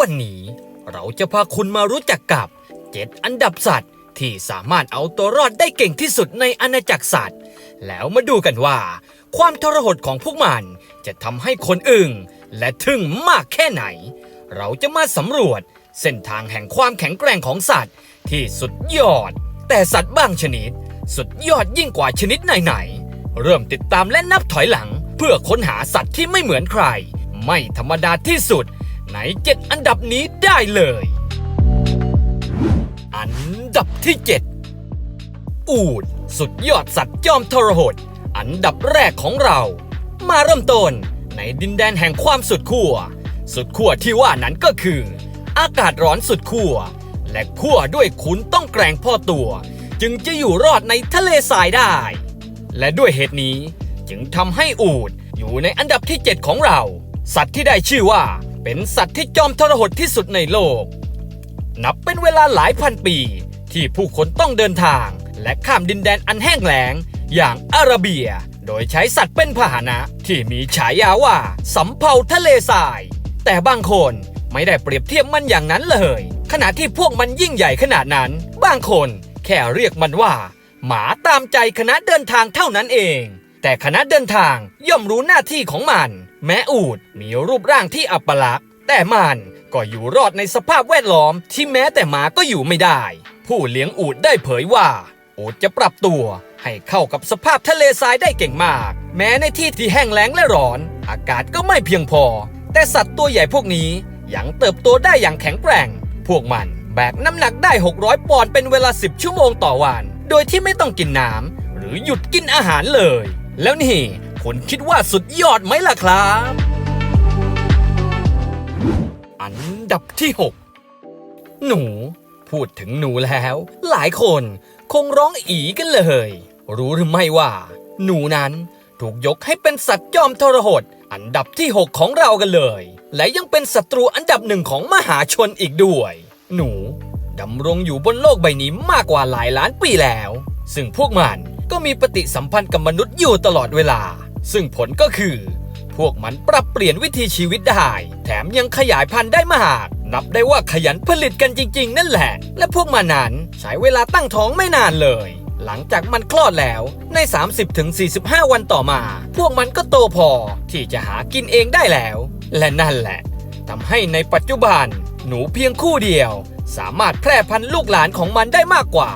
วันนี้เราจะพาคุณมารู้จักกับ7อันดับสัตว์ ที่สามารถเอาตัวรอดได้เก่งที่สุดในอาณาจักรสัตว์ แล้วมาดูกันว่า ความทรหดของพวกมันจะทำให้คนอึ้งและทึ่งมากแค่ไหน เราจะมาสำรวจเส้นทางแห่งความแข็งแกร่งของสัตว์ ที่สุดยอด แต่สัตว์บางชนิด สุดยอดยิ่งกว่าชนิดไหนๆเริ่มติดตามและนับถอยหลัง เพื่อค้นหาสัตว์ที่ไม่เหมือนใคร ไม่ธรรมดาที่สุด ในเจ็ดอันดับนี้ได้เลย อันดับที่ 7 อูดสุดยอดสัตว์จอมทรหด อันดับแรกของเรา มาเริ่มต้นในดินแดนแห่งความสุดขั้ว สุดขั้วที่ว่านั้นก็คือ อากาศร้อนสุดขั้ว และขั้วด้วยขุนต้องแกร่งพ่อตัว จึงจะอยู่รอดในทะเลทรายได้ และด้วยเหตุนี้จึงทำให้อูดอยู่ในอันดับที่ 7 ของเรา สัตว์ที่ได้ชื่อว่า เป็นสัตว์ที่จอมทรหดที่สุดในโลก นับเป็นเวลาหลายพันปี ที่ผู้คนต้องเดินทาง และข้ามดินแดนอันแห้งแล้ง อย่างอาระเบีย โดยใช้สัตว์เป็นพาหนะที่มีฉายาว่าสำเภาทะเลทราย แต่บางคนไม่ได้เปรียบเทียบมันอย่างนั้นเลย ขณะที่พวกมันยิ่งใหญ่ขนาดนั้น บางคนแค่เรียกมันว่า หมาตามใจคณะเดินทางเท่านั้นเอง แต่คณะเดินทางย่อมรู้หน้าที่ของมัน แม้อูดมีรูปร่างที่อัปลักษณ์ แต่มันก็อยู่รอดในสภาพแวดล้อมที่แม้แต่หมาก็อยู่ไม่ได้ ผู้เลี้ยงอูดได้เผยว่า อูดจะปรับตัวให้เข้ากับสภาพทะเลทรายได้เก่งมาก แม้ในที่ที่แห้งแล้งและร้อน อากาศก็ไม่เพียงพอ แต่สัตว์ตัวใหญ่พวกนี้ยังเติบโตได้อย่างแข็งแกร่ง พวกมันแบกน้ำหนักได้ 600 ปอนด์เป็นเวลา 10 ชั่วโมงต่อวัน โดยที่ไม่ต้องกินน้ำหรือหยุดกินอาหารเลย แล้วนี่ คุณคิดว่าสุดยอดไหมล่ะครับ อันดับที่ 6 หนู พูดถึงหนูแล้ว หลายคนคงร้องอีกันเลย รู้หรือไม่ว่า หนูนั้นถูกยกให้เป็นสัตว์จอมทรหดอันดับที่ 6 ของเรากันเลย และยังเป็นศัตรูอันดับหนึ่งของมหาชนอีกด้วย หนูดำรงอยู่บนโลกใบนี้มากกว่าหลายล้านปีแล้ว ซึ่งพวกมันก็มีปฏิสัมพันธ์กับมนุษย์อยู่ตลอดเวลา ซึ่งผลก็คือ พวกมันปรับเปลี่ยนวิธีชีวิตได้ แถมยังขยายพันธุ์ได้มาก นับได้ว่าขยันผลิตกันจริง ๆ นั่นแหละ และพวกมันนั้นใช้เวลาตั้งท้องไม่นานเลย หลังจากมันคลอดแล้วใน 30-45 วันต่อมา พวกมันก็โตพอที่จะหากินเองได้แล้ว และนั่นแหละทำให้ในปัจจุบัน หนูเพียงคู่เดียว สามารถแพร่พันธุ์ลูกหลานของมันได้มากกว่า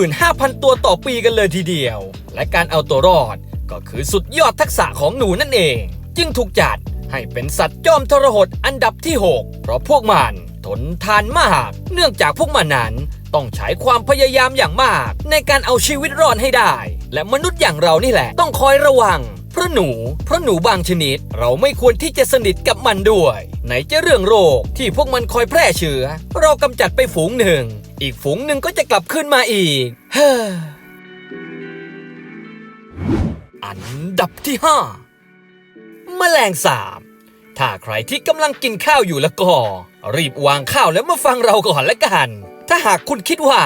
15,000 ตัวต่อปีกันเลยทีเดียว และการเอาตัวรอด ก็คือสุดยอดทักษะของหนูนั่นเอง จึงถูกจัดให้เป็นสัตว์จอมทรหดอันดับที่ 6 เพราะพวกมันทนทานมาก เนื่องจากพวกมันนั้นต้องใช้ความพยายามอย่างมาก ในการเอาชีวิตรอดให้ได้ และมนุษย์อย่างเรานี่แหละ ต้องคอยระวัง เพราะหนู เพราะหนูบางชนิด เราไม่ควรที่จะสนิทกับมันด้วย ไหนจะเรื่องโรคที่พวกมันคอยแพร่เชื้อ เรากำจัดไปฝูงหนึ่ง อีกฝูงหนึ่งก็จะกลับขึ้นมาอีก เฮ้อ อันดับที่ 5 แมลงสาบ ถ้าใครที่กำลังกินข้าวอยู่แล้วก็ รีบวางข้าวแล้วมาฟังเราก่อนละกัน ถ้าหากคุณคิดว่า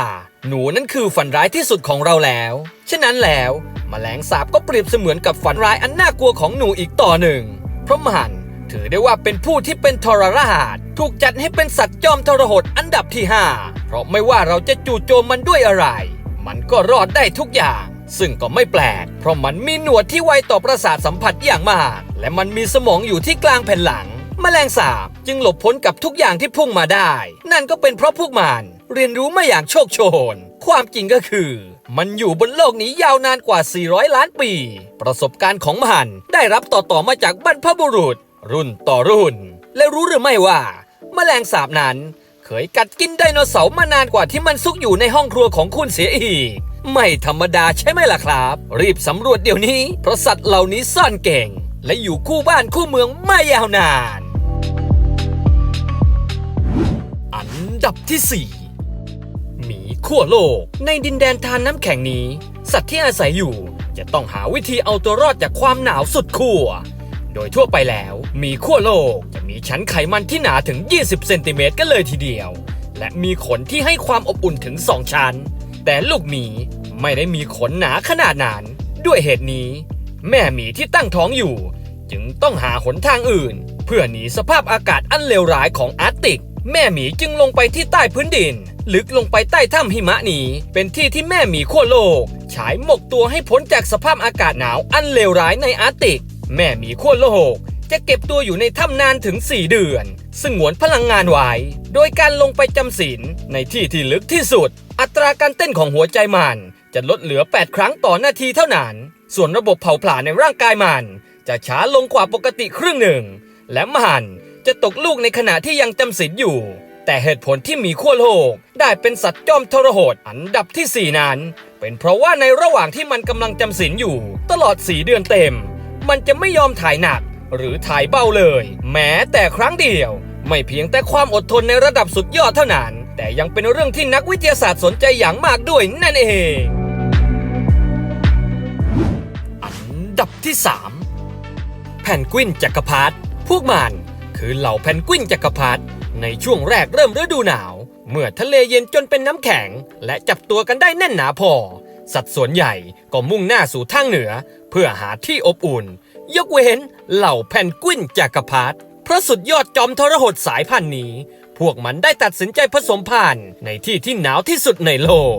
หนูนั้นคือฝันร้ายที่สุดของเราแล้ว ฉะนั้นแล้ว แมลงสาบก็เปรียบเสมือนกับฝันร้ายอันน่ากลัวของหนูอีกต่อหนึ่ง เพราะมันถือได้ว่าเป็นผู้ที่เป็นทรราชถูกจัดให้เป็นสัตว์จอมทรหดอันดับที่ 5 เพราะไม่ว่าเราจะจู่โจมมันด้วยอะไร มันก็รอดได้ทุกอย่าง ซึ่งก็ไม่แปลก เพราะมันมีหนวดที่ไวต่อประสาทสัมผัสอย่างมาก และมันมีสมองอยู่ที่กลางแผ่นหลัง แมลงสาบจึงหลบพ้นกับทุกอย่างที่พุ่งมาได้ นั่นก็เป็นเพราะพวกมันเรียนรู้มาอย่างโชคโชน ความจริงก็คือ มันอยู่บนโลกนี้ยาวนานกว่า 400 ล้านปี ประสบการณ์ของมันได้รับต่อๆมาจากบรรพบุรุษ รุ่นต่อรุ่น และรู้หรือไม่ว่า แมลงสาบนั้น เคยกัดกินไดโนเสาร์มานานกว่าที่มันซุกอยู่ในห้องครัวของคุณเสียอีก ไม่ธรรมดาใช่ไหมล่ะครับ รีบสำรวจเดี๋ยวนี้ เพราะสัตว์เหล่านี้ซ่อนเก่ง และอยู่คู่บ้านคู่เมืองไม่ยาวนาน อันดับที่ 4 หมีขั้วโลก ในดินแดนทานน้ำแข็งนี้ สัตว์ที่อาศัยอยู่จะต้องหาวิธีเอาตัวรอดจากความหนาวสุดขั้วโดยทั่วไปแล้วมีขั้วโลกจะมีชั้นไขมันที่หนาถึง 20 เซนติเมตรกันเลยทีเดียว และมีขนที่ให้ความอบอุ่นถึง 2 ชั้น แต่ลูกหมีไม่ได้มีขนหนาขนาดนั้น ด้วยเหตุนี้ แม่หมีที่ตั้งท้องอยู่ จึงต้องหาหนทางอื่น เพื่อหนีสภาพอากาศอันเลวร้ายของอาร์ติก แม่หมีจึงลงไปที่ใต้พื้นดิน ลึกลงไปใต้ถ้ำหิมะนี้เป็นที่ที่แม่หมีขั้วโลก ฉายหมกตัวให้พ้นจากสภาพอากาศหนาวอันเลวร้ายในอาร์ติก แม่หมีขั้วโลกจะเก็บตัวอยู่ในถ้ำนานถึง 4 เดือนซึ่งหวนพลังงานไว้ โดยการลงไปจำศีลในที่ที่ลึกที่สุด อัตราการเต้นของหัวใจมันจะลดเหลือ 8 ครั้งต่อนาทีเท่านั้น ส่วนระบบเผาผลาญในร่างกายมันจะช้าลงกว่าปกติครึ่งหนึ่ง และมันจะตกลูกในขณะที่ยังจำศีลอยู่ แต่เหตุผลที่มีขั้วโลกได้เป็นสัตว์จอมทรหดอันดับทีสี่4 นั้น เป็นเพราะว่าในระหว่างที่มันกำลังจำศีลอยู่ ตลอด 4 เดือนเต็ม มันจะไม่ยอมถ่ายหนักหรือถ่ายเบาเลย แม้แต่ครั้งเดียว ไม่เพียงแต่ความอดทนในระดับสุดยอดเท่านั้น แต่ยังเป็นเรื่องที่นักวิทยาศาสตร์สนใจอย่างมากด้วยนั่นเอง อันดับที่ 3 แพนกวินจักรพรรดิพวกมันคือเหล่าแพนกวินจักรพรรดิในช่วงแรกเริ่มฤดูหนาว เมื่อทะเลเย็นจนเป็นน้ำแข็ง และจับตัวกันได้แน่นหนาพอ สัดส่วนใหญ่ก็มุ่งหน้าสู่ทางเหนือ เพื่อหาที่อบอุ่น ยกเว้นเหล่าแพนกวินจักรพรรดิ เพราะสุดยอดจอมทรหดสายพันธุ์นี้ พวกมันได้ตัดสินใจผสมพันธุ์ในที่ที่หนาวที่สุดในโลก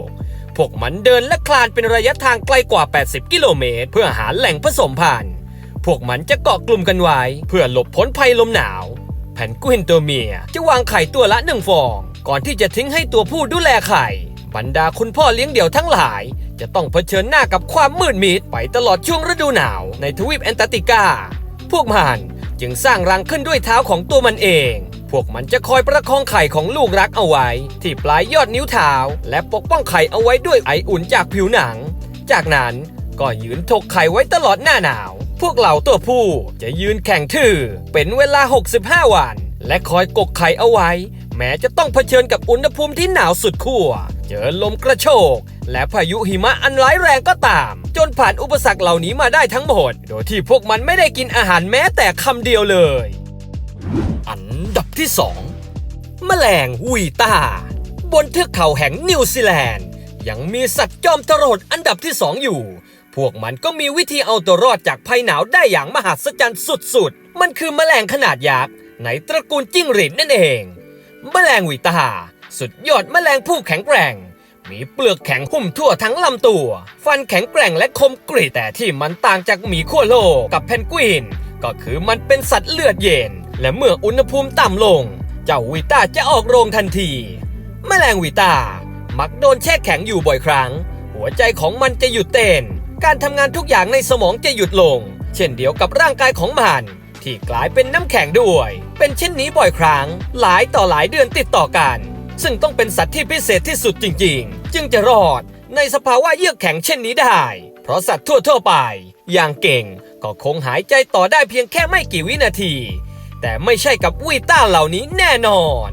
พวกมันเดินและคลานเป็นระยะทางไกลกว่า 80 กิโลเมตร เพื่อหาแหล่งผสมพันธุ์ พวกมันจะเกาะกลุ่มกันไว้ เพื่อหลบพ้นภัยลมหนาว แผ่นกวินตัวเมียจะวางไข่ตัวละหนึ่งฟอง ก่อนที่จะทิ้งให้ตัวผู้ดูแลไข่บรรดาคุณพ่อเลี้ยงเดี่ยวทั้งหลาย จะต้องเผชิญหน้ากับความมืดมิดไปตลอดช่วงฤดูหนาวในทวีปแอนตาร์กติกา พวกมัน จึงสร้างรังขึ้นด้วยเท้าของตัวมันเอง พวกมันจะคอยประคองไข่ของลูกรักเอาไว้ ที่ปลายยอดนิ้วเท้า และปกป้องไข่เอาไว้ด้วยไออุ่นจากผิวหนัง จากนั้นก็ยืนถกไข่ไว้ตลอดหน้าหนาว พวกเหล่าตัวผู้จะยืนแข่งทื่อเป็นเวลา 65 วัน และคอยกกไข่เอาไว้ แม้จะต้องเผชิญกับอุณหภูมิที่หนาวสุดขั้ว เจอลมกระโชก และพายุหิมะอันร้ายแรงก็ตาม จนผ่านอุปสรรคเหล่านี้มาได้ทั้งหมด โดยที่พวกมันไม่ได้กินอาหารแม้แต่คำเดียวเลย อันดับที่ 2 แมลงวีตาบนเทือกเขาแห่งนิวซีแลนด์ ยังมีสัตว์จอมทรหดอันดับที่ 2 อยู่ พวกมันก็มีวิธีเอาตัวรอดจากภัยหนาวได้อย่างมหัศจรรย์สุดๆ มันคือแมลงขนาดยักษ์ในตระกูลจิ้งหรีดนั่นเอง แมลงวีตาสุดยอดแมลงผู้แข็งแกร่ง มีเปลือกแข็งหุ้มทั่วทั้งลำตัว ฟันแข็งแกร่งและคมกริบแต่ที่มันต่างจากหมีขั้วโลกกับเพนกวิน ก็คือมันเป็นสัตว์เลือดเย็น และเมื่ออุณหภูมิต่ำลง เจ้าวีต้าจะออกโรงทันที แมลงวีต้ามักโดนแช่แข็งอยู่บ่อยครั้ง หัวใจของมันจะหยุดเต้น การทำงานทุกอย่างในสมองจะหยุดลง เช่นเดียวกับร่างกายของมันที่กลายเป็นน้ำแข็งด้วย เป็นเช่นนี้บ่อยครั้ง หลายต่อหลายเดือนติดต่อกัน ซึ่งต้องเป็นสัตว์ที่พิเศษที่สุดจริง ๆ จึงจะรอดในสภาวะเยือกแข็งเช่นนี้ได้ เพราะสัตว์ทั่วๆไป อย่างเก่งก็คงหายใจต่อได้เพียงแค่ไม่กี่วินาที แต่ไม่ใช่กับวีต้าเหล่านี้แน่นอน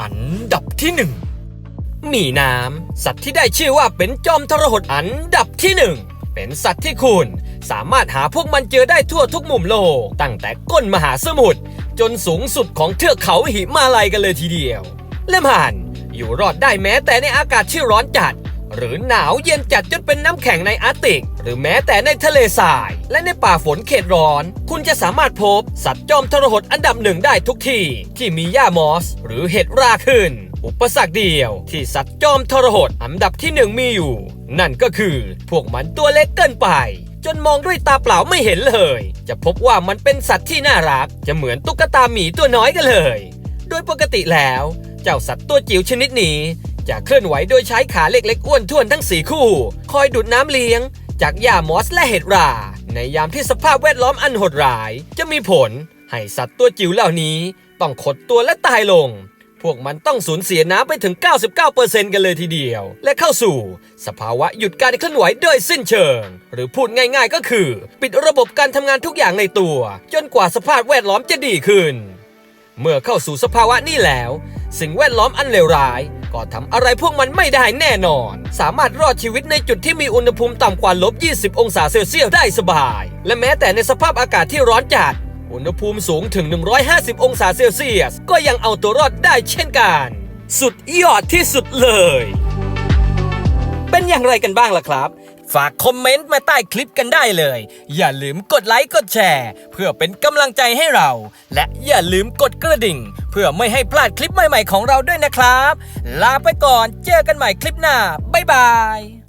อันดับที่หนึ่งหมีน้ำ สัตว์ที่ได้ชื่อว่าเป็นจอมทรหดอันดับที่หนึ่งเป็นสัตว์ที่คุณสามารถหาพวกมันเจอได้ทั่วทุกมุมโลก ตั้งแต่ก้นมหาสมุทร จนสูงสุดของเทือกเขาหิมาลัยกันเลยทีเดียว และมันอยู่รอดได้แม้แต่ในอากาศที่ร้อนจัด หรือหนาวเย็นจัดจนเป็นน้ำแข็งในอาร์กติก หรือแม้แต่ในทะเลทราย และในป่าฝนเขตร้อน คุณจะสามารถพบสัตว์จอมทรหดอันดับหนึ่งได้ทุกที่ ที่มีหญ้ามอส หรือเห็ดราขึ้น อุปสรรคเดียว ที่สัตว์จอมทรหดอันดับที่หนึ่งมีอยู่ นั่นก็คือพวกมันตัวเล็กเกินไป จนมองด้วยตาเปล่าไม่เห็นเลย จะพบว่ามันเป็นสัตว์ที่น่ารัก จะเหมือนตุ๊กตาหมีตัวน้อยกันเลย โดยปกติแล้ว เจ้าสัตว์ตัวจิ๋วชนิดนี้ จะเคลื่อนไหวโดยใช้ขาเล็กๆอ้วนท้วนทั้งสี่คู่ คอยดูดน้ำเลี้ยง จากหญ้ามอสและเห็ดรา ในยามที่สภาพแวดล้อมอันโหดร้าย จะมีผล ให้สัตว์ตัวจิ๋วเหล่านี้ ต้องขดตัวและตายลง พวกมันต้องสูญเสียน้ำไปถึง 99%กันเลยทีเดียว และเข้าสู่ สภาวะหยุดการเคลื่อนไหวโดยสิ้นเชิง หรือพูดง่ายๆก็คือ ปิดระบบการทำงานทุกอย่างในตัว จนกว่าสภาพแวดล้อมจะดีขึ้น เมื่อเข้าสู่สภาวะนี้แล้ว สิ่งแวดล้อมอันเลวร้าย ก็ทำอะไรพวกมันไม่ได้แน่นอน สามารถรอดชีวิตในจุดที่มีอุณหภูมิต่ำกว่าลบ 20 องศาเซลเซียสได้สบาย และแม้แต่ในสภาพอากาศที่ร้อนจัด อุณหภูมิสูงถึง 150 องศาเซลเซียส ก็ยังเอาตัวรอดได้เช่นกัน สุดยอดที่สุดเลย เป็นอย่างไรกันบ้างล่ะครับ ฝากคอมเมนต์มาใต้คลิปกันได้เลย อย่าลืมกดไลค์กดแชร์ เพื่อเป็นกำลังใจให้เรา และอย่าลืมกดกระดิ่ง เพื่อไม่ให้พลาดคลิปใหม่ๆของเราด้วยนะครับ ลาไปก่อนเจอกันใหม่คลิปหน้าบ๊ายบาย